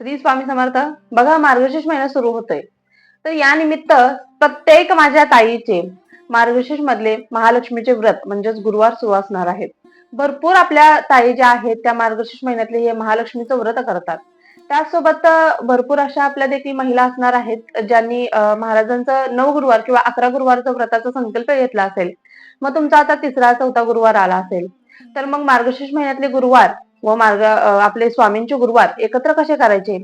श्री स्वामी समर्थ बघा मार्गशीर्ष महिना सुरू होतोय. तर या निमित्त प्रत्येक माझ्या ताईचे मार्गशीर्ष मधले महालक्ष्मीचे व्रत म्हणजेच गुरुवार सुरू असणार आहेत. भरपूर आपल्या ताई ज्या आहेत त्या मार्गशीर्ष महिन्यातले हे महालक्ष्मीचं व्रत करतात. त्यासोबत भरपूर अशा आपल्या देखील महिला असणार आहेत ज्यांनी महाराजांचं नऊ गुरुवार किंवा अकरा गुरुवारचा व्रताचा संकल्प घेतला असेल. मग तुमचा आता तिसरा चौथा गुरुवार आला असेल. तर मग मार्गशीर्ष महिन्यातले गुरुवार व मार्ग आपले स्वामींचे गुरुवार एकत्र कसे करायचे?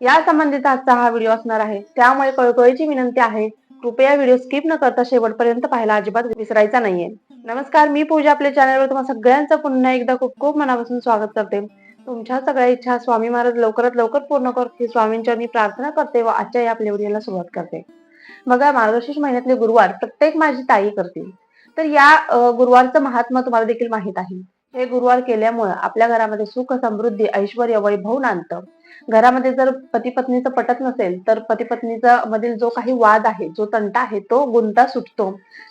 या संबंधित आजचा हा व्हिडिओ असणार आहे. त्यामुळे कळकळीची विनंती आहे कृपया व्हिडिओ स्किप न करता शेवटपर्यंत पाहायला अजिबात विसरायचा नाहीये. नमस्कार मी पूजा. आपल्या चॅनलवर तुम्हाला सगळ्यांचं पुन्हा एकदा खूप खूप मनापासून स्वागत करते. तुमच्या सगळ्या इच्छा स्वामी महाराज लवकरात लवकर पूर्ण करते स्वामींच्या मी प्रार्थना करते व आजच्या या आपल्या व्हिडिओला सुरुवात करते. बघा मार्गशीर्ष महिन्यातले गुरुवार प्रत्येक माझी ताई करतील तर या गुरुवारचं महात्मा तुम्हाला देखील माहीत आहे. हे गुरुवार केल्यामुळं आपल्या घरामध्ये सुख समृद्धी ऐश्वर वैभव नांदतं. घरामध्ये जर पती पत्नीचं पटत नसेल तर पती पत्नीचा मधील जो काही वाद आहे जो तंटा आहे तो गुंता सुटतो.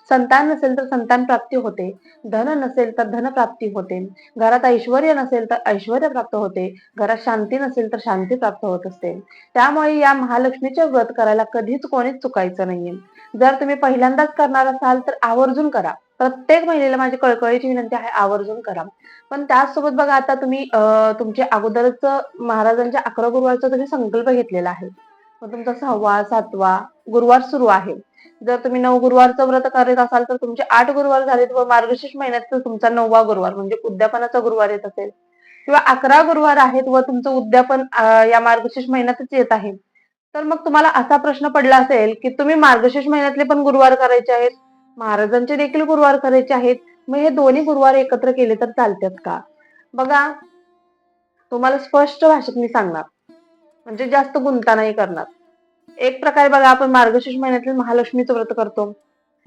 संतान नसेल तर संतान प्राप्ती होते. धन नसेल तर धन प्राप्ती होते. घरात ऐश्वर नसेल तर ऐश्वर प्राप्त होते. घरात शांती नसेल तर शांती प्राप्त होत असते. त्यामुळे या महालक्ष्मीचे व्रत करायला कधीच कोणीच चुकायचं नाहीये. जर तुम्ही पहिल्यांदाच करणार असाल तर आवर्जून करा. प्रत्येक महिलेला माझी कळकळीची विनंती आहे आवर्जून करा. पण त्याचसोबत बघा आता तुम्ही तुमचे अगोदरच महाराजांच्या अकरा गुरुवारचा तुम्ही संकल्प घेतलेला आहे. मग तुमचा सहावा सातवा गुरुवार सुरू आहे. जर तुम्ही नऊ गुरुवारचं व्रत करत असाल तर तुमचे आठ गुरुवार झालेत व मार्गशीर्ष महिन्यात तुमचा नववा गुरुवार म्हणजे उद्यापनाचा गुरुवार येत असेल. किंवा अकरा गुरुवार आहेत व तुमचं उद्यापन या मार्गशीर्ष महिन्यातच येत आहे. तर मग तुम्हाला असा प्रश्न पडला असेल की तुम्ही मार्गशीर्ष महिन्यातले पण गुरुवार करायचे आहेत? महाराजांचे देखील गुरुवार करायचे आहेत. मग हे दोन्ही गुरुवार एकत्र केले तर चालतात का? बघा तुम्हाला स्पष्ट भाषेत मी सांगणार. म्हणजे जास्त गुंता नाही करणार. एक प्रकारे बघा आपण मार्गशीर्ष महिन्यातील महालक्ष्मीचं व्रत करतो.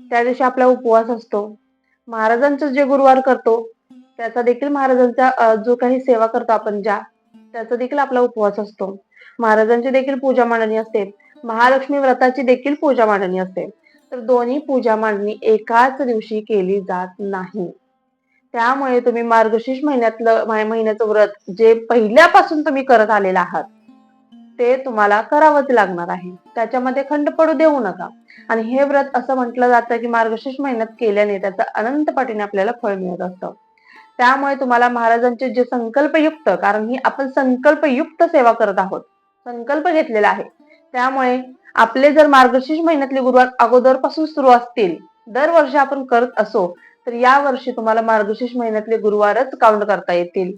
त्या दिवशी आपला उपवास असतो. महाराजांचं जे गुरुवार करतो त्याचा देखील महाराजांचा जो काही सेवा करतो आपण ज्या त्याचा देखील आपला उपवास असतो. महाराजांची देखील पूजा मांडणी असते. महालक्ष्मी व्रताची देखील पूजा मांडणी असते. तर दोन्ही पूजा मांडणी एकाच दिवशी केली जात नाही. त्यामुळे तुम्ही मार्गशीर्ष महिन्यातलं महिन्याचं व्रत जे पहिल्यापासून तुम्ही करत आलेला आहात ते तुम्हाला करावंच लागणार आहे. त्याच्यामध्ये खंड पडू देऊ नका. आणि हे व्रत असं म्हटलं जातं की मार्गशीर्ष महिन्यात केल्याने त्याचं अनंत पाठीने आपल्याला फळ मिळत असतं. त्यामुळे तुम्हाला महाराजांचे जे संकल्पयुक्त कारण ही आपण संकल्पयुक्त सेवा करत आहोत संकल्प घेतलेला आहे त्यामुळे आपले जर मार्गशीर्ष महिन्यातले गुरुवार अगोदरपासून सुरू असतील दरवर्षी आपण करत असो तर या वर्षी तुम्हाला मार्गशीर्ष महिन्यातले गुरुवारच काउंट करता येतील.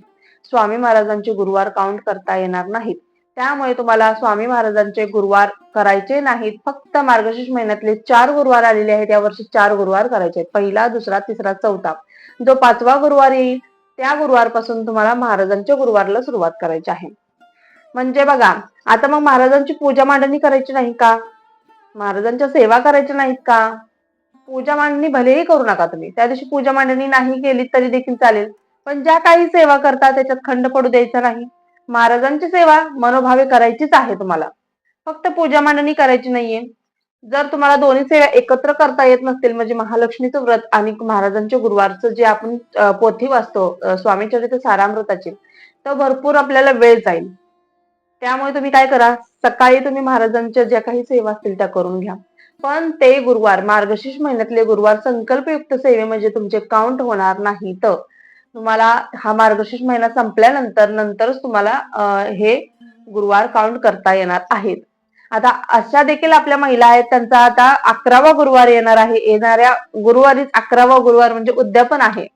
स्वामी महाराजांचे गुरुवार काउंट करता येणार नाहीत. त्यामुळे तुम्हाला स्वामी महाराजांचे गुरुवार करायचे नाहीत. फक्त मार्गशीर्ष महिन्यातले चार गुरुवार आलेले आहेत. या वर्षी चार गुरुवार करायचे आहेत. पहिला दुसरा तिसरा चौथा. जो पाचवा गुरुवार येईल त्या गुरुवारपासून तुम्हाला महाराजांच्या गुरुवारला सुरुवात करायची आहे. म्हणजे बघा आता मग महाराजांची पूजा मांडणी करायची नाही का? महाराजांच्या सेवा करायच्या नाहीत का? पूजा मांडणी भलेही करू नका तुम्ही. त्या दिवशी पूजा मांडणी नाही केली तरी देखील चालेल. पण ज्या काही सेवा करता त्याच्यात खंड पडू द्यायचा नाही. महाराजांची सेवा मनोभावे करायचीच आहे तुम्हाला. फक्त पूजा मांडणी करायची नाहीये. जर तुम्हाला दोन्ही सेवा एकत्र करता येत नसतील म्हणजे महालक्ष्मीचं व्रत आणि महाराजांच्या गुरुवारचं जे आपण पोथी वाचतो अं, सारामृताची तर भरपूर आपल्याला वेळ जाईल. त्यामुळे तुम्ही काय करा सकाळी तुम्ही महाराजांच्या ज्या काही सेवा असतील त्या करून घ्या. पण ते गुरुवार मार्गशीर्ष महिन्यातले गुरुवार संकल्पयुक्त सेवे म्हणजे तुमचे काउंट होणार नाही तर तुम्हाला हा मार्गशीर्ष महिना संपल्यानंतर नंतरच तुम्हाला हे गुरुवार काउंट करता येणार आहेत. आता अशा देखील आपल्या महिला आहेत त्यांचा आता अकरावा गुरुवार येणार आहे. येणाऱ्या गुरुवारीच अकरावा गुरुवार म्हणजे उद्यापन आहे.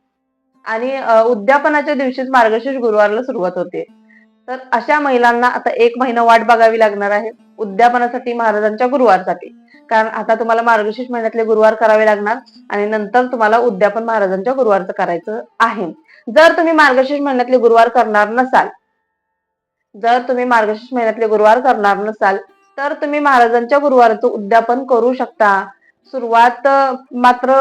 आणि उद्यापनाच्या दिवशीच मार्गशीर्ष गुरुवारला सुरुवात होते. तर अशा महिलांना आता एक महिना वाट बघावी लागणार आहे उद्यापनासाठी महाराजांच्या गुरुवारसाठी. कारण आता तुम्हाला मार्गशीर्ष महिन्यातले गुरुवार करावे लागणार आणि नंतर तुम्हाला उद्यापन महाराजांच्या गुरुवारचं करायचं आहे. जर तुम्ही मार्गशीर्ष महिन्यातले गुरुवार करणार नसाल जर तुम्ही मार्गशीर्ष महिन्यातले गुरुवार करणार नसाल तर तुम्ही महाराजांच्या गुरुवारचं उद्यापन करू शकता. सुरुवात मात्र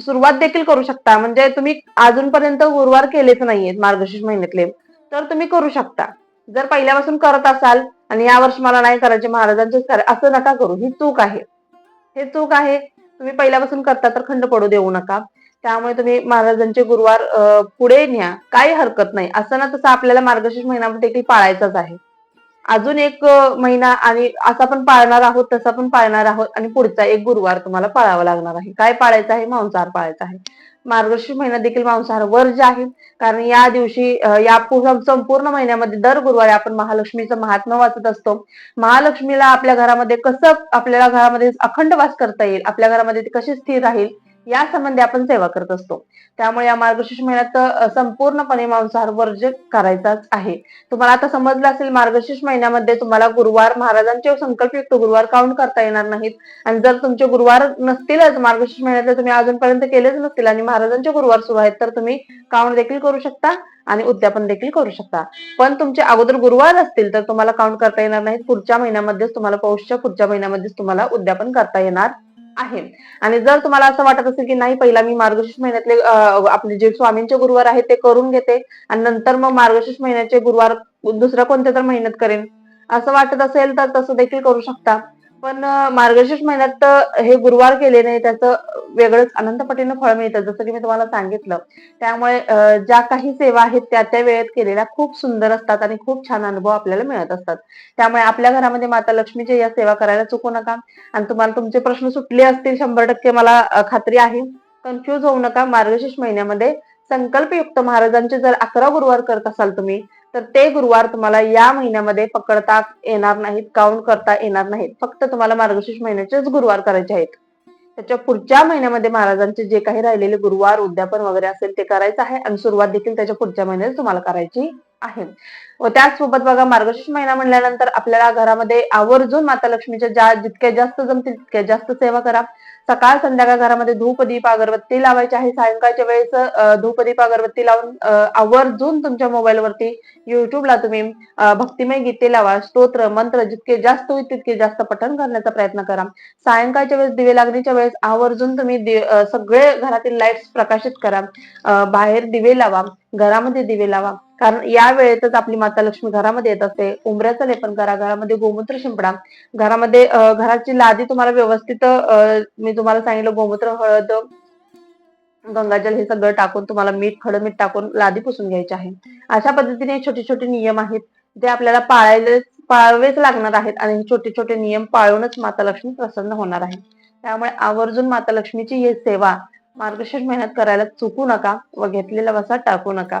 सुरुवात देखील करू शकता. म्हणजे तुम्ही अजूनपर्यंत गुरुवार केलेच नाहीयेत मार्गशीर्ष महिन्यातले. तर तुम्ही करू शकता. जर पहिल्यापासून करत असाल आणि या वर्षी मला नाही करायचे महाराजांचेच करा असं नका करू. ही चूक आहे. हे चूक आहे. तुम्ही पहिल्यापासून करता तर खंड पडू देऊ नका. त्यामुळे तुम्ही महाराजांचे गुरुवार पुढे न्या. काही हरकत नाही. असं ना तसं आपल्याला मार्गशीर्ष महिना देखील पाळायचाच आहे. अजून एक महिना आणि असा पण पाळणार आहोत तसा पण पाळणार आहोत आणि पुढचा एक गुरुवार तुम्हाला पाळावा लागणार आहे. काय पाळायचं आहे? मांसाहार पाळायचा आहे. मार्गशीर्ष महिना देखील मांसाहार वर्ज आहे कारण या दिवशी या संपूर्ण महिन्यामध्ये दर गुरुवारी आपण महालक्ष्मीचं महात्म्य वाचत असतो. महालक्ष्मीला आपल्या घरामध्ये कसं आपल्याला घरामध्ये अखंड वास करता येईल आपल्या घरामध्ये ती कशी स्थिर राहील या संबंधी आपण सेवा करत असतो. त्यामुळे या मार्गशीर्ष महिन्यात संपूर्णपणे मांसाहार वर्ज करायचाच आहे. तुम्हाला आता समजलं असेल मार्गशीर्ष महिन्यामध्ये तुम्हाला गुरुवार महाराजांचे संकल्पयुक्त गुरुवार काउंट करता येणार नाहीत. आणि जर तुमचे गुरुवार नसतीलच मार्गशीर्ष महिन्यातले तुम्ही अजूनपर्यंत केलेच नसतील आणि महाराजांचे गुरुवार सुरू आहेत तर तुम्ही काउंट देखील करू शकता आणि उद्यापन देखील करू शकता. पण तुमचे अगोदर गुरुवार असतील तर तुम्हाला काउंट करता येणार नाहीत. पुढच्या महिन्यामध्येच तुम्हाला पौषच्या पुढच्या महिन्यामध्येच तुम्हाला उद्यापन करता येणार आहे. आणि जर तुम्हाला असं वाटत असेल की नाही पहिला मी मार्गशीर्ष महिन्यातले आपले जे स्वामींचे गुरुवार आहेत ते करून घेते आणि नंतर मग मार्गशीर्ष महिन्याचे गुरुवार दुसऱ्या कोणत्या तर महिन्यात करेन. असं वाटत असेल तर तसं देखील करू शकता. पण मार्गशीर्ष महिन्यात तर हे गुरुवार केले नाही त्याचं वेगळंच अनंत पटीनं फळ मिळतं जसं की मी तुम्हाला सांगितलं. त्यामुळे ज्या काही सेवा आहेत त्या त्या वेळेत केलेल्या खूप सुंदर असतात आणि खूप छान अनुभव आपल्याला मिळत असतात. त्यामुळे आपल्या घरामध्ये माता लक्ष्मीच्या या सेवा करायला चुकू नका. आणि तुम्हाला तुमचे प्रश्न सुटले असतील शंभर टक्के मला खात्री आहे. कन्फ्युज होऊ नका मार्गशीर्ष महिन्यामध्ये संकल्पयुक्त महाराजांचे जर अकरा गुरुवार करत असाल तुम्ही तर ते गुरुवार तुम्हाला या महिन्यामध्ये पकडता येणार नाहीत काउंट करता येणार नाहीत. फक्त तुम्हाला मार्गशीर्ष महिन्याचेच गुरुवार करायचे आहेत. त्याच्या पुढच्या महिन्यामध्ये महाराजांचे जे काही राहिलेले गुरुवार उद्यापन वगैरे असेल ते करायचं आहे आणि सुरुवात देखील त्याच्या पुढच्या महिन्यात तुम्हाला करायची आहे. व त्याचसोबत बघा मार्गशीर्ष महिना म्हणल्यानंतर आपल्याला घरामध्ये आवर्जून माता लक्ष्मीच्या ज्या जितक्या जास्त जमतील तितक्या जास्त सेवा करा. सकाळ संध्याकाळ घरामध्ये धूपदीप अगरबत्ती लावायची आहे. सायंकाळच्या वेळेस धूपदीप अगरबत्ती लावून आवर्जून तुमच्या मोबाईलवरती युट्यूबला तुम्ही भक्तिमय गीते लावा स्तोत्र मंत्र जितके जास्त होईल तितके जास्त पठण करण्याचा प्रयत्न करा. सायंकाळच्या वेळेस दिवे लागणीच्या वेळेस आवर्जून तुम्ही सगळे घरातील लाईट्स प्रकाशित करा. बाहेर दिवे लावा घरामध्ये दिवे लावा. कारण या वेळेतच आपली माता लक्ष्मी घरामध्ये येत असते. उंबऱ्याचं लेपन करा घरामध्ये गोमूत्र शिंपडा. घरामध्ये घराची लादी तुम्हाला व्यवस्थित मी तुम्हाला सांगितलं गोमूत्र हळद गंगाजल हे सगळं टाकून तुम्हाला मीठ खडं मीठ टाकून लादी पुसून घ्यायची आहे. अशा पद्धतीने छोटे छोटे नियम आहेत जे आपल्याला पाळायला पाळावेच लागणार आहेत आणि हे छोटे छोटे नियम पाळूनच माता लक्ष्मी प्रसन्न होणार आहे. त्यामुळे आवर्जून माता लक्ष्मीची ही सेवा मार्गशीर्ष मेहनत करायला चुकू नका व घेतलेला वसा टाकू नका.